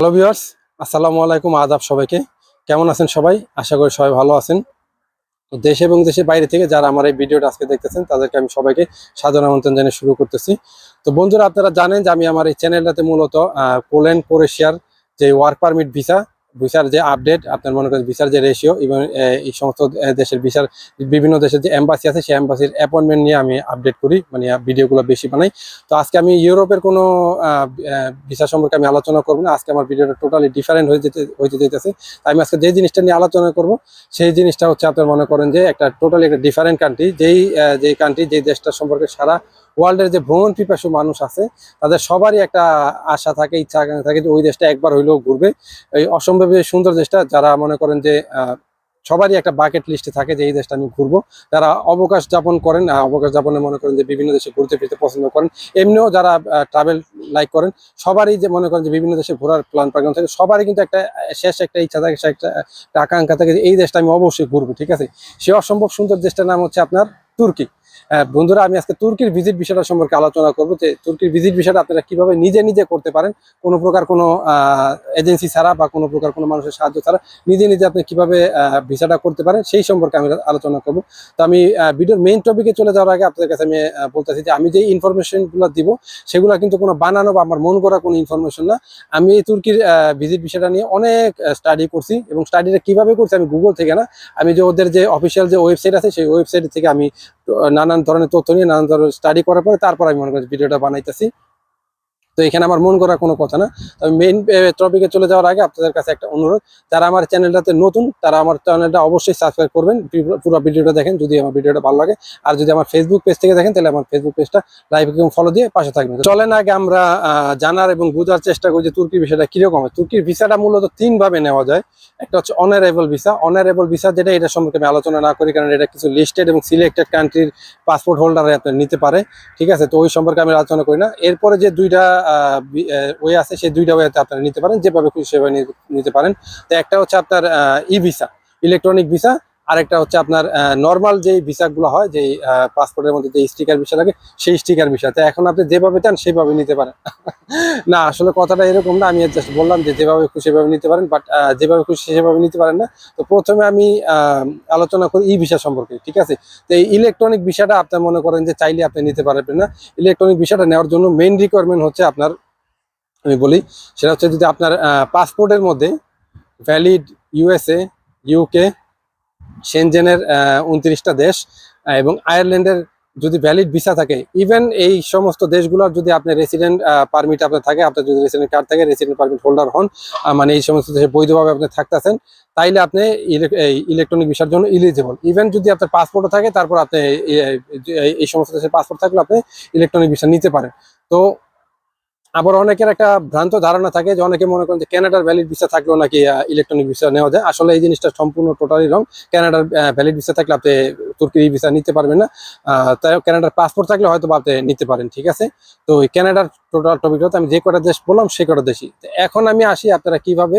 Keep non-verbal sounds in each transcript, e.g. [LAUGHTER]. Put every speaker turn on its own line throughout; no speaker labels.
Hello viewers আসসালামু আলাইকুম, আদাব সবাইকে। কেমন আছেন সবাই? আশা করি সবাই ভালো আছেন। দেশ এবং দেশের বাইরে থেকে যারা আমার এই ভিডিওটা আজকে দেখতেছেন, তাদেরকে আমি সবাইকে সাধারণ আমন্ত্রণ জানিয়ে শুরু করতেছি। তো বন্ধুরা, আপনারা জানেন যে আমি আমার এই চ্যানেলটাতে মূলত পোল্যান্ড ক্রোয়েশিয়ার যে ওয়ার্ক পারমিট ভিসা ভিসার যে আপডেট আপনার মনে করেন ভিসার যে রেশিও এবং এই সমস্ত দেশের ভিসার, বিভিন্ন দেশের যে এম্বাসি আছে, সেই এম্বাসির অ্যাপয়েন্টমেন্ট নিয়ে আমি আপডেট করি মানে ভিডিওগুলো বেশি বানাই। তো আজকে আমি ইউরোপের কোনো ভিসা সম্পর্কে আমি আলোচনা করব না। আজকে আমার ভিডিওটা টোটালি ডিফারেন্ট হয়ে যেতে হইতে যেতেছে আমি আজকে যে জিনিসটা নিয়ে আলোচনা করব, সেই জিনিসটা হচ্ছে আপনার মনে করেন যে একটা টোটালি একটা ডিফারেন্ট কান্ট্রি যেই যেই কান্ট্রি যেই দেশটা সম্পর্কে সারা ওয়ার্ল্ডের যে ভ্রমণ পিপাসু মানুষ আছে, তাদের সবারই একটা আশা থাকে, ইচ্ছা থাকে যে ওই দেশটা একবার হইলেও ঘুরবে। এই অসম্ভব যে সুন্দর দেশটা, যারা মনে করেন যে সবারই একটা বাকেট লিস্টে থাকে যে এই দেশটা আমি ঘুরবো। যারা অবকাশ যাপন করেন অবকাশ যাপনে মনে করেন যে বিভিন্ন দেশে ঘুরতে ফিরতে পছন্দ করেন, এমনিও যারা ট্রাভেল লাইক করেন, সবারই যে মনে করেন যে বিভিন্ন দেশে ঘোরার প্ল্যান প্রোগ্রাম থাকে, সবারই কিন্তু একটা, শেষ একটা ইচ্ছা থাকে সে একটা আকাঙ্ক্ষা থাকে যে এই দেশটা আমি অবশ্যই ঘুরবো, ঠিক আছে? সে অসম্ভব সুন্দর দেশটার নাম হচ্ছে আপনার তুর্কি। বন্ধুরা, আমি আজকে তুর্কির ভিজিট বিষয়টা সম্পর্কে আলোচনা করব যে তুর্কির ভিজিট বিষয়টা আপনারা কীভাবে নিজে নিজে করতে পারেন, কোনো প্রকার কোনো এজেন্সি ছাড়া বা কোনো প্রকার কোনো মানুষের সাহায্য ছাড়া নিজে নিজে আপনি কীভাবে ভিসাটা করতে পারেন সেই সম্পর্কে আমি আলোচনা করব। তো আমি ভিডিওর মেইন টপিকে চলে যাওয়ার আগে আপনাদের কাছে আমি বলতেছি যে আমি যে ইনফরমেশনগুলো দিব, সেগুলো কিন্তু কোনো বানানো বা আমার মন করা কোনো ইনফরমেশন না। আমি এই তুর্কির ভিজিট বিষয়টা নিয়ে অনেক স্টাডি করছি এবং স্টাডিটা কীভাবে করছি আমি গুগল থেকে না, আমি যে ওদের যে অফিসিয়াল যে ওয়েবসাইট আছে, সেই ওয়েবসাইট থেকে আমি নানান ধরনের তথ্য নিয়ে, নানান ধরনের স্টাডি করার পরে তারপর আমি মনে করি ভিডিওটা বানাইতেছি। তো এখানে আমার মন করার কোনো কথা না। তবে মেইন টপিকে চলে যাওয়ার আগে আপনাদের কাছে একটা অনুরোধ, যারা আমার চ্যানেলটাতে নতুন, তারা আমার চ্যানেলটা অবশ্যই সাবস্ক্রাইব করবেন, পুরো- ভিডিওটা দেখেন, যদি আমার ভিডিওটা ভালো লাগে। আর যদি আমার ফেসবুক পেজ থেকে দেখেন, তাহলে আমার ফেসবুক পেজটা লাইভ এবং ফলো দিয়ে পাশে থাকবেন। চলেন আগে আমরা জানার এবং বোঝার চেষ্টা করি যে তুর্কির বিষয়টা কীরকম হয়। তুর্কির ভিসাটা মূলত তিন ভাবে নেওয়া যায়। একটা হচ্ছে অনারেবল ভিসা অনারেবল ভিসা যেটা, এটা সম্পর্কে আমি আলোচনা না করি, কারণ এটা কিছু লিস্টেড এবং সিলেক্টেড কান্ট্রির পাসপোর্ট হোল্ডারে আপনি নিতে পারে। ঠিক আছে? তো ওই সম্পর্কে আমি আলোচনা করি না। এরপরে যে দুইটা ওয়ে আছে, সেই দুইটা ওয়েতে আপনারা নিতে পারেন, যেভাবে খুশি সেভাবে নিতে- পারেন। তো একটা হচ্ছে আপনার ই ভিসা, ইলেকট্রনিক ভিসা আরেকটা হচ্ছে আপনার নর্মাল যে ভিসাগুলো হয় যে পাসপোর্টের মধ্যে যে স্টিকার ভিসা লাগে, সেই স্টিকার ভিসা। তো এখন আপনি যেভাবে চান সেভাবে নিতে পারেন। [LAUGHS] না, আসলে কথাটা এরকম না, আমি জাস্ট বললাম যে যেভাবে খুশি সেভাবে নিতে পারেন বাট যেভাবে খুশি সেভাবে নিতে পারেন না। তো প্রথমে আমি আলোচনা করি ই ভিসা সম্পর্কে, ঠিক আছে? তো এই ইলেকট্রনিক ভিসাটা আপনি মনে করেন যে চাইলে আপনি নিতে পারবেন না। ইলেকট্রনিক ভিসাটা নেওয়ার জন্য মেইন রিকোয়ারমেন্ট হচ্ছে আপনার, আমি বলি, সেটা হচ্ছে যদি আপনার পাসপোর্টের মধ্যে ভ্যালিড ইউএসএ ইউকে সেনজেনের উনত্রিশটা দেশ এবং আয়ারল্যান্ডের যদি ভ্যালিড ভিসা থাকে ইভেন এই সমস্ত দেশগুলোর যদি আপনার রেসিডেন্ট পারমিট আপনার থাকে, আপনার যদি রেসিডেন্ট কার্ড থাকে রেসিডেন্ট পারমিট হোল্ডার হন মানে এই সমস্ত দেশে বৈধভাবে আপনি থাকতেছেন, তাইলে আপনি ইলেকট্রনিক ভিসার জন্য ইলিজিবল ইভেন যদি আপনার পাসপোর্টও থাকে, তারপর আপনি এই সমস্ত দেশের পাসপোর্ট থাকলে আপনি ইলেকট্রনিক ভিসা নিতে পারেন। তো আবার অনেকের একটা ভ্রান্ত ধারণা থাকে যে অনেকে মনে করেন যে ক্যানাডার ভ্যালিড ভিসা থাকলেও নাকি ইলেকট্রনিক ভিসা নেওয়া যায়। আসলে এই জিনিসটা সম্পূর্ণ টোটালি রং ক্যানাডার ভ্যালিড ভিসা থাকলে আপনি তুর্কির ভিসা নিতে পারবেন না। তাই ক্যানাডার পাসপোর্ট থাকলে হয়তো আপনি নিতে পারেন, ঠিক আছে? তো ক্যানাডার টোটাল টপিকটা আমি যে কটা দেশ বললাম, সে কটা দেশই। এখন আমি আসি আপনারা কীভাবে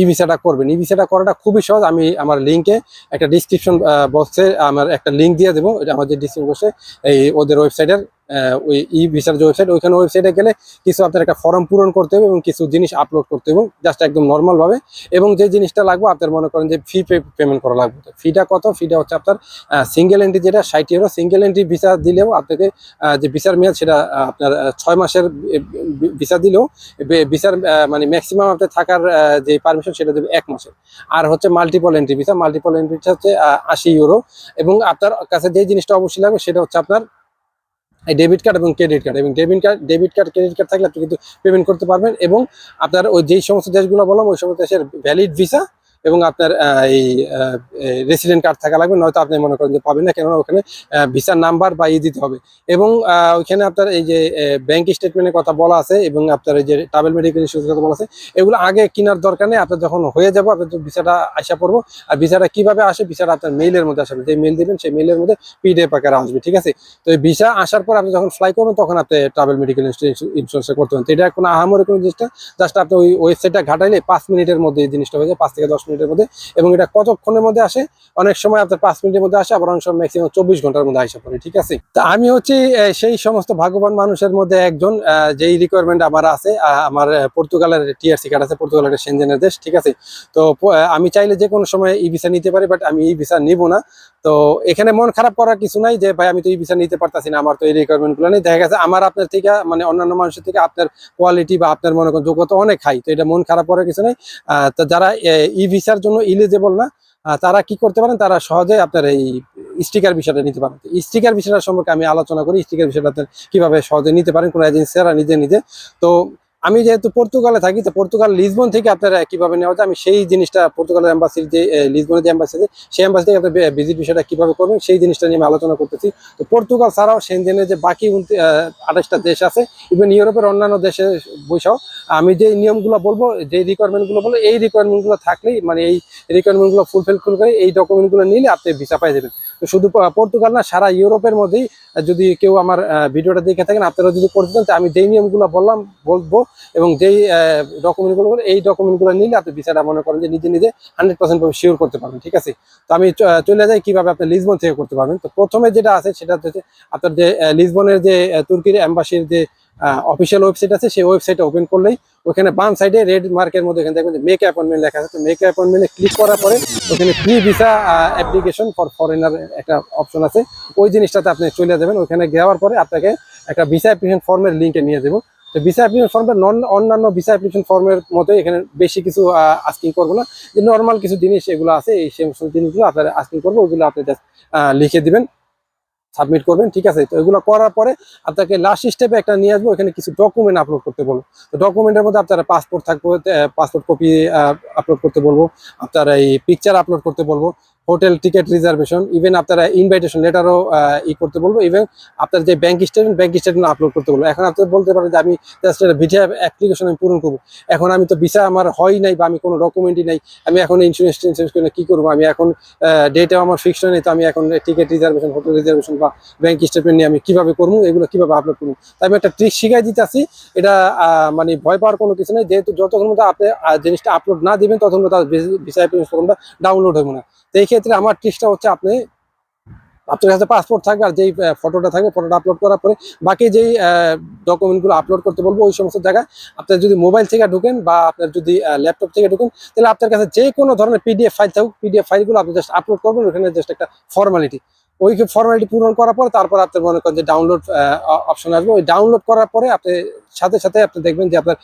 ই ভিসাটা করবেন। ই ভিসাটা করাটা খুবই সহজ। আমি আমার লিঙ্কে একটা ডিসক্রিপশন বক্সে আমার একটা লিঙ্ক দিয়ে দেবো। আমার যে ডিসক্রিপশন বক্সে এই ওদের ওয়েবসাইটের ওই ই ভিসার যে ওয়েবসাইট ওইখানে ওয়েবসাইটে গেলে কিছু আপনার একটা ফর্ম পূরণ করতে হবে এবং কিছু জিনিস আপলোড করতে হবে জাস্ট একদম নর্মাল ভাবে এবং যে জিনিসটা লাগবে, আপনার মনে করেন যে ফি পেমেন্ট করা লাগবে। ফিটা কত? ফিটা হচ্ছে আপনার সিঙ্গেল এন্ট্রি যেটা, ষাট ইউরো সিঙ্গেল এন্ট্রি ভিসা দিলেও আপনাকে যে ভিসার মেয়াদ সেটা আপনার ছয় মাসের ভিসা দিলেও ভিসার মানে ম্যাক্সিমাম আপনার থাকার যে পারমিশন সেটা দেবে এক মাসের আর হচ্ছে মাল্টিপল এন্ট্রি ভিসা মাল্টিপল এন্ট্রিটা হচ্ছে আশি ইউরো এবং আপনার কাছে যে জিনিসটা অবশ্যই লাগবে সেটা হচ্ছে আপনার ডেবিট কার্ড এবং ক্রেডিট কার্ড এবং debit card debit card credit card থাকলে আপনি কিন্তু পেমেন্ট করতে পারবেন এবং আপনার ওই যেই সমস্ত দেশগুলো বললাম, ওই সমস্ত দেশের ভ্যালিড ভিসা এবং আপনার এই রেসিডেন্ট কার্ড থাকা লাগবে, নয়তো আপনি মনে করেন যে পাবেন না, কেননা ওখানে ভিসার নাম্বার বা ই দিতে হবে। এবং ওইখানে আপনার এই যে ব্যাংক স্টেটমেন্টের কথা বলা আছে, এবং আপনার এই যে ট্রাভেল মেডিকেল ইন্স্যুরেন্স কথা বলা আছে, এগুলো আগে কেনার দরকার নেই আপনার যখন হয়ে যাব আপনার ভিসাটা আসা পড়ব আর ভিসাটা কীভাবে আসে ভিসাটা আপনার মেইলের মধ্যে আসবে। যে মেইল দিবেন, সেই মেইলের মধ্যে পিডিএফ আকারে আসবে, ঠিক আছে? তো এই ভিসা আসার পর আপনি যখন ফ্লাই করবেন, তখন আপনি ট্রাভেল মেডিকেল ইন্স্যুরেন্স করতে পারেন। তো এটা কোনো আহামরি কোনো জিনিসটা জাস্ট আপনি ওই ওয়েবসাইটটা ঘাটাইলে পাঁচ মিনিটের মধ্যে এই জিনিসটা হয়ে যায়, পাঁচ থেকে দশ মিনিট মিনিটের মধ্যে এবং এটা কতক্ষণের মধ্যে আসে? অনেক সময় আপনার পাঁচ মিনিটের মধ্যে আসে, আবার অনেক সময় ম্যাক্সিমাম চব্বিশ ঘণ্টার মধ্যে আসে পড়ে ঠিক আছে? তা আমি হচ্ছে সেই সমস্ত ভাগ্যবান মানুষের মধ্যে একজন যেই রিকোয়ারমেন্ট আমার আছে আমার পর্তুগালের টিআরসি কার্ড আছে, পর্তুগালের সেনজেনের দেশ, ঠিক আছে? তো আমি চাইলে যে কোনো সময় ই ভিসা নিতে পারি বাট আমি ই ভিসা নিব না। তো, এখানে মন খারাপ করার কিছু নাই যে, ভাই, আমি তো ই ভিসা নিতে পারতাছি না, আমার তো এই রিকোয়ারমেন্টগুলো নেই। দেখা গেছে, আমার আপনার থেকে মানে অন্যান্য মানুষের থেকে আপনার কোয়ালিটি বা আপনার মনে করেন যোগ্যতা অনেক হাই তো এটা মন খারাপ করার কিছু নেই। তো যারা ই ভিসার জন্য ইলিজেবল না তারা কি করতে পারেন? তারা সহজে আপনার এই স্টিকার বিষয়টা নিতে পারেন। স্টিকার বিষয়টা সম্পর্কে আমি আলোচনা করি। স্টিকার বিষয়টা কীভাবে সহজে নিতে পারেন? কোনো এজেন্সিরা নিজে নিজে। তো আমি যেহেতু পর্তুগালে থাকি, তো পর্তুগাল লিসবন থেকে আপনারা কীভাবে নেওয়া যায়? আমি সেই জিনিসটা পর্তুগালের এম্বাসির যে লিসবনের যে এম্বাসি আছে, সেই এম্বাসি থেকে আপনার ভিজিট বিষয়টা কীভাবে করবেন, সেই জিনিসটা নিয়ে আমি আলোচনা করতেছি। তো পর্তুগাল ছাড়াও সেনজেনের যে বাকি আঠাশটা দেশ আছে ইভেন ইউরোপের অন্যান্য দেশে বৈশাও, আমি যে নিয়মগুলো বলব, যে রিকোয়ারমেন্টগুলো বলব, এই রিকোয়ারমেন্টগুলো থাকলেই মানে এই রিকোয়ারমেন্টগুলো ফুলফিল করে, এই ডকুমেন্টগুলো নিলে আপনি ভিসা পাই যাবেন। তো শুধু পর্তুগাল না, সারা ইউরোপের মধ্যেই যদি কেউ আমার ভিডিওটা দেখে থাকেন, আপনারা যদি করতে চান আমি যেই নিয়মগুলো বললাম, বলব, এবং যেই ডকুমেন্টগুলো বলব, এই ডকুমেন্টগুলো নিলে আপনি ভিসাটা মনে করেন যে নিজে নিজে হান্ড্রেড পার্সেন্ট শিওর করতে পারবেন, ঠিক আছে? তো আমি চলে যাই, কীভাবে আপনি লিসবন থেকে করতে পারবেন। তো প্রথমে যেটা আছে, সেটা হচ্ছে আপনার যে লিসবনের যে তুর্কির এম্বাসির যে অফিসিয়াল ওয়েবসাইট আছে, সেই ওয়েবসাইটটা ওপেন করলেই ওখানে বাম সাইডে রেড মার্কের মধ্যে এখানে দেখবেন মেক অ্যাপয়েন্টমেন্ট লেখা আছে। তো মেক অ্যাপয়েন্টমেন্টে ক্লিক করার পরে ওখানে free visa application for foreigner একটা অপশন আছে। ওই জিনিসটাতে আপনি চলে যাবেন। ওখানে যাওয়ার পরে আপনাকে একটা ভিসা অ্যাপ্লিকেশন ফর্মের লিঙ্কে নিয়ে যাব। তো ভিসা অ্যাপ্লিকেশন ফর্মটা নন অন্যান্য ভিসা অ্যাপ্লিকেশন ফর্মের মতো এখানে বেশি কিছু আস্কিং করব না। যে নর্মাল কিছু জিনিস এগুলো আছে, এই সমস্ত জিনিসগুলো আপনারা আস্কিং করব, ওগুলো আপনি লিখে দিবেন। সাবমিট করবেন, ঠিক আছে? তো এগুলো করার পরে আপনাকে লাস্ট স্টেপে একটা নিয়ে আসব এখানে কিছু ডকুমেন্ট আপলোড করতে বলব। তো ডকুমেন্টের মধ্যে আপনারা পাসপোর্ট থাকবে পাসপোর্ট কপি আপলোড করতে বলব, আপনার এই পিকচার আপলোড করতে বলব। হোটেল টিকিট রিজার্ভেশন ইভেন আপনারা ইনভাইটেশন লেটারও ই করতে বলব ইভেন আপনার যে bank statement bank statement upload করতে বলব। এখন আপনি বলতে পারেন যে আমি জাস্ট ভিসা অ্যাপ্লিকেশন আমি পূরণ করব। এখন আমি তো ভিসা আমার হয় নাই বা আমি কোনো ডকুমেন্টই নাই আমি এখন ইন্স্যুরেন্স টিন্স্যুরেন্স করে কি করব? আমি এখন ডেটেও আমার ফিক্সড নেই তো আমি এখন টিকিট রিজার্ভেশন হোটেল রিজার্ভেশন বা ব্যাংক স্টেটমেন্ট নিয়ে আমি কীভাবে করব? এগুলো কীভাবে আপলোড করব? তাই আমি একটা ট্রিক শিখাই দিতেছি এটা আহ, মানে ভয় পাওয়ার কোনো কিছু নেই যেহেতু যতক্ষণ মধ্যে আপনি জিনিসটা আপলোড না দিবেন ততক্ষণ মধ্যে ভিসা অ্যাপ্লিকেশন ফর্মটা ডাউনলোড হবে না। তো ক্ষেত্রে আমার ট্রিক্সটা হচ্ছে আপনি আপনার কাছে পাসপোর্ট থাকবে আর যেই ফটোটা থাকবে ফটোটা আপলোড করার পরে বাকি যেই ডকুমেন্টগুলো আপলোড করতে বলব, ওই সমস্ত জায়গায় আপনার যদি মোবাইল থেকে ঢুকেন বা আপনার যদি ল্যাপটপ থেকে ঢুকেন, তাহলে আপনার কাছে যে কোনো ধরনের পিডিএফ ফাইল থাকুক পিডিএফ ফাইলগুলো আপনি জাস্ট আপলোড করবেন, ওখানে জাস্ট একটা ফর্মালিটি ওই ফর্মালিটি পূরণ করার পরে তারপর আপনার মনে করেন যে ডাউনলোড অপশন আসবে। ওই ডাউনলোড করার পরে আপনি সাথে সাথে আপনি দেখবেন যে আপনার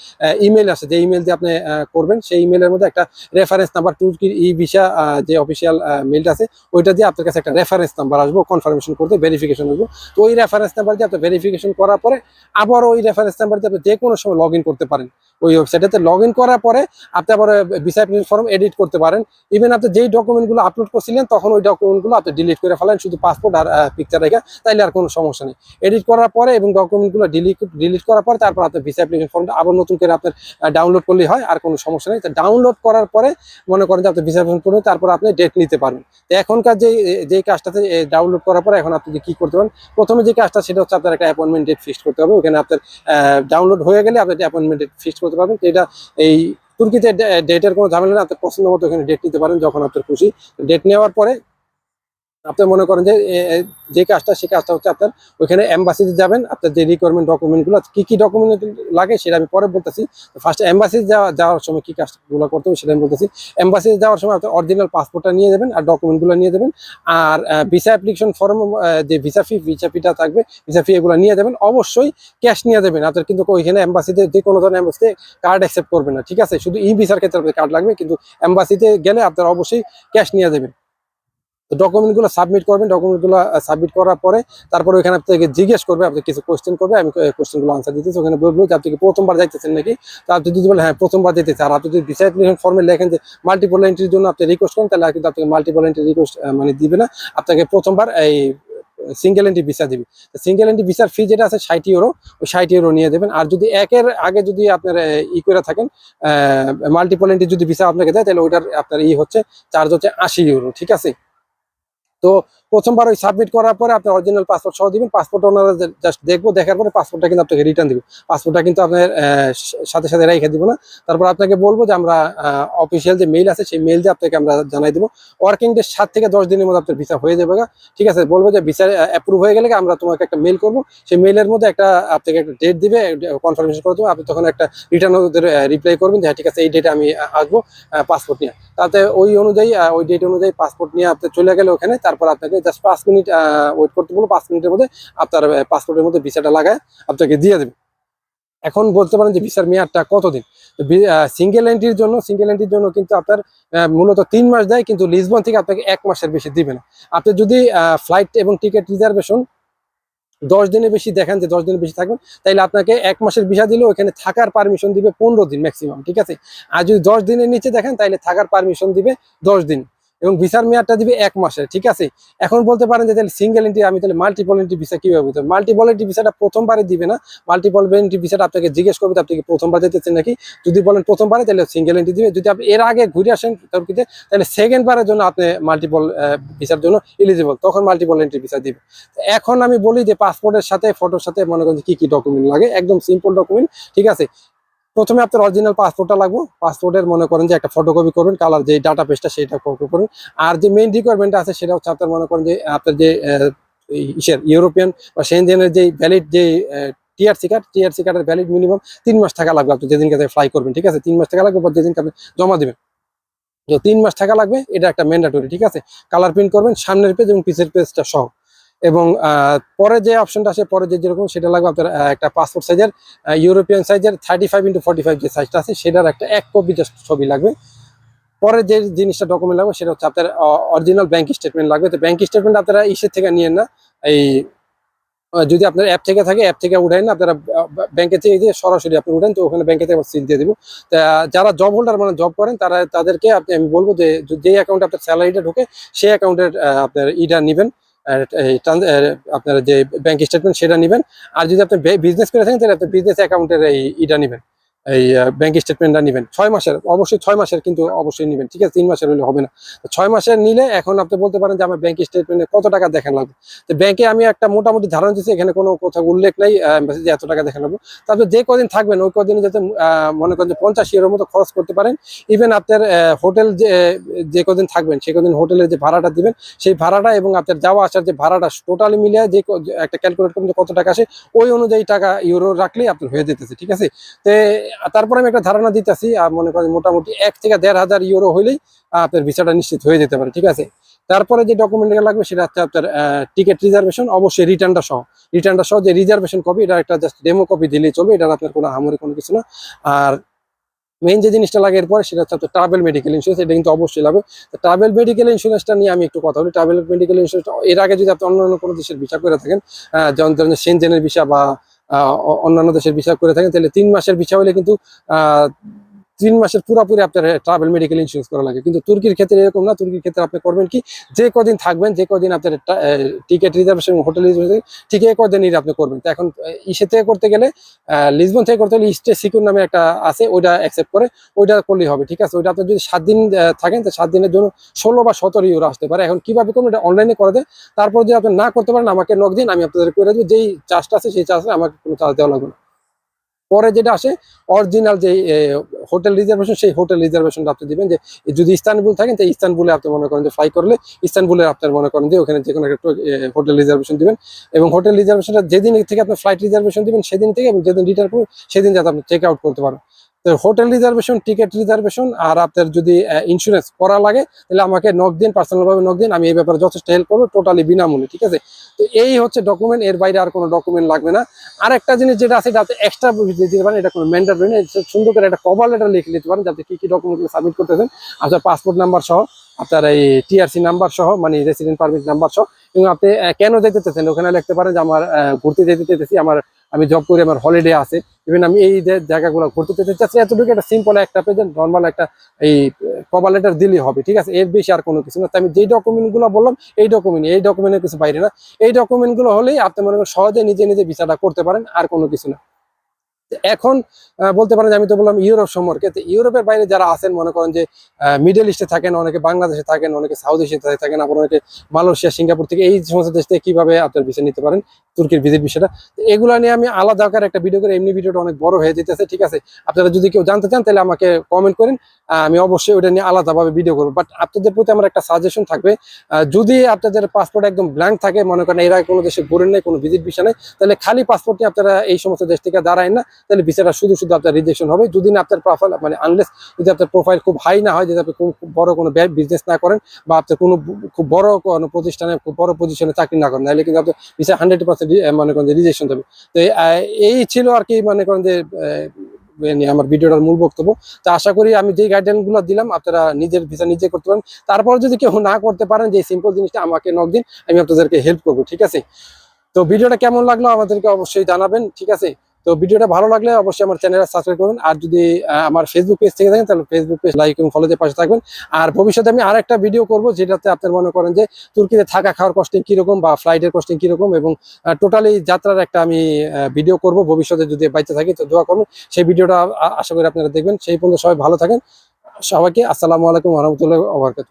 ইমেল আছে যে ইমেল দিয়ে আপনি করবেন, সেই ইমেলের মধ্যে একটা রেফারেন্স নাম্বার টুর্কির ই ভিসা যে অফিসিয়াল মেলটা আছে, ওইটা দিয়ে আপনার কাছে একটা রেফারেন্স নাম্বার আসব কনফার্মেশন করতে ভেরিফিকেশন আসব। তো ওই রেফারেন্স নাম্বার দিয়ে আপনি ভেরিফিকেশন করার পরে আবার ওই রেফারেন্স নাম্বার দিয়ে আপনি যে কোনো সময় লগ করতে পারেন। ওই ওয়েবসাইটেতে লগ ইন করার পরে আপনি আবার ভিসা ফর্ম এডিট করতে পারেন। ইভেন আপনি যেই ডকুমেন্টগুলো আপলোড করছিলেন, তখন ওই ডকুমেন্টগুলো আপনি ডিলিট করে ফেলেন, শুধু পাসপোর্ট আর পিকচার রেখে, তাইলে আর কোনো সমস্যা নেই। এডিট করার পরে এবং ডকুমেন্টগুলো ডিলিট ডিলিট করার পরে তারপর আপনার ভিসা অ্যাপ্লিকেশন ফর্মটা আবার নতুন করে আপনার ডাউনলোড করলেই হয়, আর কোনো সমস্যা নেই। তো ডাউনলোড করার পরে মনে করেন যে আপনি ভিসা অ্যাপ্লিকেশন করবেন তারপর আপনি ডেট নিতে পারবেন। তো এখনকার যে যে কাজটাতে ডাউনলোড করার পরে এখন আপনি কি করতে পারেন, প্রথমে যে কাজটা সেটা হচ্ছে আপনার একটা অ্যাপয়েন্টমেন্ট ডেট ফিক্সড করতে হবে। ওখানে আপনার ডাউনলোড হয়ে গেলে আপনার অ্যাপয়েন্টমেন্ট ডেট ফিক্সড করতে পারবেন। এটা এই তুর্কিতে ডেটের কোনো ঝামেলা না আপনার পছন্দ মতো এখানে ডেট নিতে পারেন যখন আপনার খুশি। ডেট নেওয়ার পরে আপনি মনে করেন যে যে কাজটা, সে কাজটা হচ্ছে আপনার ওইখানে এম্বাসিতে যাবেন, আপনার যে রিকোয়ারমেন্ট ডকুমেন্টগুলো কি কি ডকুমেন্ট লাগে সেটা আমি পরে বলতেছি। ফার্স্ট এম্বাসিতে যাওয়া, যাওয়ার সময় কি কাজগুলো করতে হবে সেটা আমি বলতেছি। এম্বাসিতে যাওয়ার সময় আপনার অরিজিনাল পাসপোর্টটা নিয়ে যাবেন আর ডকুমেন্টগুলো নিয়ে যাবেন। আর ভিসা অ্যাপ্লিকেশন ফর্ম যে ভিসা ফি ভিসা ফিটা থাকবে ভিসা ফি এগুলো নিয়ে যাবেন। অবশ্যই ক্যাশ নিয়ে যাবেন। আপনার কিন্তু ওইখানে এম্বাসিতে যে কোনো ধরনের এম্বাসিতে কার্ড অ্যাকসেপ্ট করবে না, ঠিক আছে? শুধু ই ভিসার ক্ষেত্রে কার্ড লাগবে, কিন্তু এম্বাসিতে গেলে আপনার অবশ্যই ক্যাশ নিয়ে যাবেন। তো ডকুমেন্টগুলো সাবমিট করবেন। ডকুমেন্টগুলো সাবমিট করার পরে তারপরে ওখানে আপনাকে জিজ্ঞেস করবে, আপনি কিছু কোয়েশ্চেন করবে, আমি কোয়েশ্চেনগুলো আনসার দিতেছি। ওখানে বলব যে, আপনি প্রথমবার যাইতেছেন নাকি? তো আপনি যদি বলেন হ্যাঁ প্রথমবার যেতেছে আর আপনি যদি অ্যাপ্লিকেশন ফর্মে লেখেন যে মাল্টিপল এন্ট্রির জন্য আপনি রিকোয়েস্ট করেন, তাহলে কিন্তু আপনাকে মাল্টিপল এন্ট্রি রিকোয়েস্ট মানে দিবে না। আপনাকে প্রথমবার এই সিঙ্গেল এন্ট্রি ভিসা দিবে। সিঙ্গেল এন্ট্রি ভিসার ফি যেটা আছে, ষাট ইউরো ওই ষাট ইউরো নিয়ে দেবেন। আর যদি একের আগে যদি আপনার ই করে থাকেন মাল্টিপল এন্ট্রি যদি ভিসা আপনাকে দেয়, তাহলে ওইটার আপনার ই হচ্ছে চার্জ হচ্ছে আশি ইউরো ঠিক আছে? তো প্রথমবার ওই সাবমিট করার পরে আপনি অরিজিনাল পাসপোর্ট সহ দিবেন পাসপোর্ট ওনারা জাস্ট দেখব দেখার পরে পাসপোর্টটা কিন্তু আপনাকে রিটার্ন দিব। পাসপোর্টটা কিন্তু আপনার সাথে সাথে রেখে দিব না। তারপর আপনাকে বলব যে আমরা অফিসিয়াল যে মেইল আছে সেই মেইল দিয়ে আপনাকে আমরা জানাই দিব। ওয়ার্কিং ডে সাত থেকে দশ দিনের মধ্যে আপনার ভিসা হয়ে যাবে ঠিক আছে? বলব যে ভিসা অ্যাপ্রুভ হয়ে গেলে আমরা তোমাকে একটা মেইল করব। সেই মেইলের মধ্যে একটা আপনাকে একটা ডেট দিবে কনফার্মেশন করে দেবো। আপনি তখন একটা রিটার্ন ওদের রিপ্লাই করবেন যে হ্যাঁ, ঠিক আছে এই ডেটে আমি আসব পাসপোর্ট নিয়ে। তাতে ওই অনুযায়ী ওই ডেট অনুযায়ী পাসপোর্ট নিয়ে আপনি চলে গেলে ওখানে তারপর আপনাকে জাস্ট পাঁচ মিনিট ওয়েট করতে বলব পাঁচ মিনিটের মধ্যে আপনার পাসপোর্টের মধ্যে ভিসাটা লাগায় আপনাকে দিয়ে দেবে। এখন বলতে পারেন যে ভিসার মেয়াদটা কতদিন? সিঙ্গেল এন্ট্রির জন্য সিঙ্গেল এন্ট্রির জন্য কিন্তু আপনার মূলত তিন মাস দেয়, কিন্তু লিসবন থেকে আপনাকে এক মাসের বেশি দিবে না। আপনি যদি ফ্লাইট এবং টিকিট রিজার্ভেশন দশ দিনের বেশি দেখেন, যে দশ দিনের বেশি থাকবেন, তাইলে আপনাকে এক মাসের ভিসা দিলেও ওখানে থাকার পারমিশন দিবে পনেরো দিন ম্যাক্সিমাম ঠিক আছে? আর যদি দশ দিনের নিচে দেখেন, তাইলে থাকার পারমিশন দিবে দশ দিন। এবং ভিসার মেয়াদটা দিবে এক মাসের, ঠিক আছে? এখন বলতে পারেন যে তাহলে সিঙ্গেল এন্ট্রি আমি তাহলে মাল্টিপল এন্ট্রি ভিসা কীভাবে দিতে মাল্টিপল এন্ট্রি ভিসাটা প্রথমবারে দিবে না মাল্টিপল এন্ট্রি ভিসাটা আপনাকে জিজ্ঞেস করবে আপনি প্রথমবার যেতেছেন নাকি? যদি বলেন প্রথমবারে, তাহলে সিঙ্গেল এন্ট্রি দিবে। যদি আপনি এর আগে ঘুরে আসেন তুর্কিতে তাহলে সেকেন্ড বারের জন্য আপনি মাল্টিপল ভিসার জন্য এলিজিবল তখন মাল্টিপল এন্ট্রি ভিসা দিবে। এখন আমি বলি যে পাসপোর্টের সাথে ফটোর সাথে মনে করেন কি কি ডকুমেন্ট লাগে, একদম সিম্পল ডকুমেন্ট ঠিক আছে? প্রথমে আপনার অরিজিনাল পাসপোর্টটা লাগবে। পাসপোর্টের মনে করেন যে একটা ফটোকপি করবেন কালার যে ডাটা পেজটা সেটা কপি করুন। আর যে মেইন রিকোয়ারমেন্ট আছে সেটা হচ্ছে আপনার মনে করেন যে, আপনার যে ইসের ইউরোপিয়ান বা সেনজেনের যে ভ্যালিড যে টিআরসি কার্ড টিআরসি কার্ডের ভ্যালিড মিনিমাম তিন মাস থাকা লাগবে আপনি যেদিনকে ফ্লাই করবেন, ঠিক আছে? তিন মাস থাকা লাগবে, বা যেদিনকে আপনি জমা দেবেন। তো তিন মাস থাকা লাগবে, এটা একটা ম্যান্ডাটরি ঠিক আছে? কালার প্রিন্ট করবেন, সামনের পেজ এবং পিছের পেজটা সহ। এবং পরে যে অপশনটা আছে পরে যে যেরকম সেটা লাগবে আপনার একটা পাসপোর্ট সাইজের ইউরোপিয়ান সাইজের thirty five into forty five যে সাইজটা আছে, সেটার একটা এক কপি ছবি লাগবে। পরে যে জিনিসটা ডকুমেন্ট লাগবে, সেটা হচ্ছে আপনার অরিজিনাল ব্যাংক স্টেটমেন্ট লাগবে। তো ব্যাংক স্টেটমেন্ট আপনারা ইসের থেকে নিয়েন না। এই যদি আপনার অ্যাপ থেকে থাকে অ্যাপ থেকে উঠাই না, আপনারা ব্যাংকে থেকে যে সরাসরি আপনি উঠেন, তো ওখানে ব্যাংকে থেকে সিল দিয়ে দিব। যারা জব হোল্ডার মানে জব করেন, তারা, তাদেরকে আপনি, আমি বলব যে যে অ্যাকাউন্টে আপনার স্যালারিটা ঢোকে, সেই অ্যাকাউন্টের আপনার ইটা নেবেন। আপনার যে ব্যাংক স্টেটমেন্ট সেটা নেবেন। আর যদি আপনি বিজনেস করে থাকেন, তাহলে আপনি বিজনেস অ্যাকাউন্টের এই ইটা নেবেন। এই ব্যাংক স্টেটমেন্টটা নেবেন। ছয় মাসের, অবশ্যই ছয় মাসের কিন্তু অবশ্যই নেবেন, ঠিক আছে? তিন মাসের হলে হবে না। ছয় মাসের নিলে এখন আপনি বলতে পারেন যে, আমার ব্যাংক স্টেটমেন্টে কত টাকা দেখেন লাগবে? তো ব্যাংকে আমি একটা মোটামুটি ধারণা দিচ্ছি এখানে কোনো কোথাও উল্লেখ নেই যে এত টাকা দেখেন লাগবে। তারপর যে কদিন থাকবেন, ওই কদিনে যাতে মনে করেন যে, পঞ্চাশ ইউরোর মতো খরচ করতে পারেন। ইভেন আপনার হোটেল যে যে কদিন থাকবেন, সে কদিন হোটেলের যে ভাড়াটা দিবেন, সেই ভাড়াটা এবং আপনার যাওয়া আসার যে ভাড়াটা টোটালি মিলিয়ে যে একটা ক্যালকুলেট করবেন কত টাকা আসে, ওই অনুযায়ী টাকা ইউরো রাখলেই আপনার হয়ে যেতেছে, ঠিক আছে? তো তারপরে আমি একটা ধারণা দিতেছি আর মনে করেন মোটামুটি এক থেকে দেড় হাজার ইউরো হইলেই আপনার ভিসাটা নিশ্চিত হয়ে যেতে পারে, ঠিক আছে? তারপরে যে ডকুমেন্ট লাগবে সেটা হচ্ছে আপনার টিকিট রিজার্ভেশন অবশ্যই রিটার্নটা সহ। রিটার্নটা সহ যে রিজার্ভেশন কপি এটা একটা জাস্ট ডেমো কপি দিলেই চলবে এটা আপনার কোনো হামরি কোনো কিছু না। আর মেইন যে জিনিসটা লাগে এরপরে সেটা হচ্ছে ট্রাভেল মেডিকেল ইন্স্যুরেন্স এটা কিন্তু অবশ্যই লাগবে। ট্রাভেল মেডিকেল ইন্স্যুরেন্সটা নিয়ে আমি একটু কথা বলি। ট্রাভেল মেডিকেল ইন্স্যুরেন্স এর আগে যদি আপনি অন্য অন্য কোনো দেশের ভিসা করে থাকেন যেমন ধরেন সেনজেনের ভিসা বা অন্যান্য দেশের ভিসা করে থাকেন তাহলে তিন মাসের ভিসা হলে কিন্তু তিন মাসের পুরোপুরি আপনার ট্রাভেল মেডিকেল ইন্স্যুরেন্স করা লাগে। কিন্তু তুর্কির ক্ষেত্রে এরকম না। তুর্কির ক্ষেত্রে আপনি করবেন কি, যে কদিন থাকবেন, যে কদিন আপনার টিকিট রিজার্ভেশন হোটেল রিজার্ভেশন ঠিক এই কদিনই আপনি করবেন। তো এখন ইসে থেকে করতে গেলে লিসবন থেকে করতে গেলে ইস্টে সিকিউর নামে একটা আছে, ওইটা অ্যাকসেপ্ট করে, ওইটা করলেই হবে, ঠিক আছে? ওইটা আপনি যদি সাত দিন থাকেন, তো সাত দিনের জন্য ষোলো বা সতেরো ইউরো আসতে পারে। এখন কীভাবে করবেন এটা অনলাইনে করে দেয় তারপর যদি আপনি না করতে পারেন, আমাকে নক দিন, আমি আপনাদের করে দেবো। যেই চার্জটা আছে, সেই চার্জে আমাকে কোনো চার্জ দেওয়া লাগবে না। পরে যেটা আসে অরিজিনাল যে হোটেল রিজার্ভেশন সেই হোটেল রিজার্ভেশনটা আপনি দিবেন যে যদি ইস্তানবুল থাকেন, তো ইস্তানবুলে আপনি মনে করেন যে ফ্লাই করলে ইস্তানবুলে আপনার মনে করেন যে ওখানে যে কোনো একটা হোটেল রিজার্ভেশন দিবেন। এবং হোটেল রিজার্ভেশনটা যেদিন থেকে আপনি ফ্লাইট রিজার্ভেশন দিবেন, সেদিন থেকে এবং যেদিন রিটার্ন করুন সেদিন যাতে আপনি চেক আউট করতে পারেন। হোটেল রিজার্ভেশন টিকিট রিজার্ভেশন আর আপনার যদি ইন্স্যুরেন্স করা লাগে, তাহলে আমাকে নক দিন পার্সোনাল ভাবে নক দিন, আমি এই ব্যাপারে যথেষ্ট হেল্প করব টোটালি বিনামূল্যে, ঠিক আছে? তো এই হচ্ছে ডকুমেন্ট এর বাইরে আর কোনো ডকুমেন্ট লাগবে না। আর একটা জিনিস যেটা আছে যাতে এক্সট্রা দিতে পারেন, এটা কোনো ম্যান্ডাটরি না সুন্দর করে একটা কভার লেটার লিখে নিতে পারেন, যাতে কি কি ডকুমেন্ট সাবমিট করতেছেন, আপনার পাসপোর্ট নাম্বার সহ, আপনার এই টিআরসি নাম্বার সহ মানে রেসিডেন্ট পারমিট নাম্বার সহ, এবং আপনি কেন যেতে চাচ্ছেন, ওখানে লিখতে পারেন যে আমার ঘুরতে যেতে চাইতেছি, আমার আমি জব করি, আমার হলিডে আছে। ইভেন আমি এই জায়গাগুলো ঘুরতে যেতে চাচ্ছি, এতটুকু একটা সিম্পল একটা পেজেন্ট নর্মাল একটা এই কভার লেটার দিলেই হবে, ঠিক আছে? এর বেশি আর কোনো কিছু না। আমি যেই ডকুমেন্টগুলো বললাম, এই ডকুমেন্ট এই ডকুমেন্টের কিছু বাইরে না। এই ডকুমেন্টগুলো হলেই আপনি মনে সহজে নিজে নিজে ভিসাটা করতে পারেন, আর কোনো কিছু না। এখন বলতে পারেন যে আমি তো বললাম ইউরোপ সম্পর্কে ইউরোপের বাইরে যারা আছেন, মনে করেন যে মিডল ইস্টে থাকেন, অনেকে বাংলাদেশে থাকেন, অনেকে সাউথ এশিয়াতে থাকেন, আবার অনেকে মালয়েশিয়া, সিঙ্গাপুর থেকে এই সমস্ত দেশ থেকে কীভাবে আপনার ভিসা নিতে পারেন, তুর্কির ভিজিট বিষয়টা এগুলো নিয়ে আমি আলাদা আকার একটা ভিডিও করে এমনি ভিডিওটা অনেক বড় হয়ে যেতেছে, ঠিক আছে? আপনারা যদি কেউ জানতে চান, তাহলে আমাকে কমেন্ট করেন আমি অবশ্যই ওটা নিয়ে আলাদাভাবে ভিডিও করব। বাট আপনাদের প্রতি আমার একটা সাজেশন থাকবে যদি আপনাদের পাসপোর্ট একদম ব্ল্যাঙ্ক থাকে, মনে করেন এর কোনো দেশে ঘুরেন নেই, কোনো ভিজিট বিষয় নেই, তাহলে খালি পাসপোর্ট নিয়ে আপনারা এই সমস্ত দেশ থেকে দাঁড়ায় না তাহলে ভিসাটা শুধু শুধু আপনার রিজেকশন হবে। যদি না আপনার প্রোফাইল মানে আনলেস যদি আপনার প্রোফাইল খুব হাই না হয় যদি আপনি খুব বড় কোনো বিজনেস না করেন বা আপনার কোনো খুব বড় কোনো প্রতিষ্ঠানে খুব বড় পজিশনে চাকরি না করেন তাহলে কিন্তু আপনার ভিসা হান্ড্রেড পার্সেন্ট মনে করেন যে রিজেকশন হবে তো এই, ছিল আর কি মনে করেন যে আমার ভিডিওটার মূল বক্তব্য। তো আশা করি আমি যে গাইডলাইনগুলো দিলাম আপনারা নিজের ভিসা নিজে করতে পারেন। তারপর যদি কেউ না করতে পারেন যে সিম্পল জিনিসটা আমাকে নক দিন আমি আপনাদেরকে হেল্প করব ঠিক আছে? তো ভিডিওটা কেমন লাগল আমাদেরকে অবশ্যই জানাবেন ঠিক আছে? তো ভিডিওটা ভালো লাগলে অবশ্যই আমার চ্যানেলটা সাবস্ক্রাইব করুন। আর যদি আমার ফেসবুক পেজ থেকে থাকেন তাহলে ফেসবুক পেজ লাইক এবং ফলোতে পাশে থাকবেন। আর ভবিষ্যতে আমি আরেকটা ভিডিও করব, যেটাতে আপনার মনে করেন যে তুর্কিতে থাকা খাওয়ার কস্টিং কীরকম বা ফ্লাইটের কস্টিং কীরকম এবং টোটালি যাত্রার একটা আমি ভিডিও করব। ভবিষ্যতে যদি বাইতে থাকি, তো দোয়া করুন। সেই ভিডিওটা আশা করি আপনারা দেখবেন। সেই পর্যন্ত সবাই ভালো থাকেন। সবাইকে আসসালামু আলাইকুম রহমতুল্লাহ ওবরকাত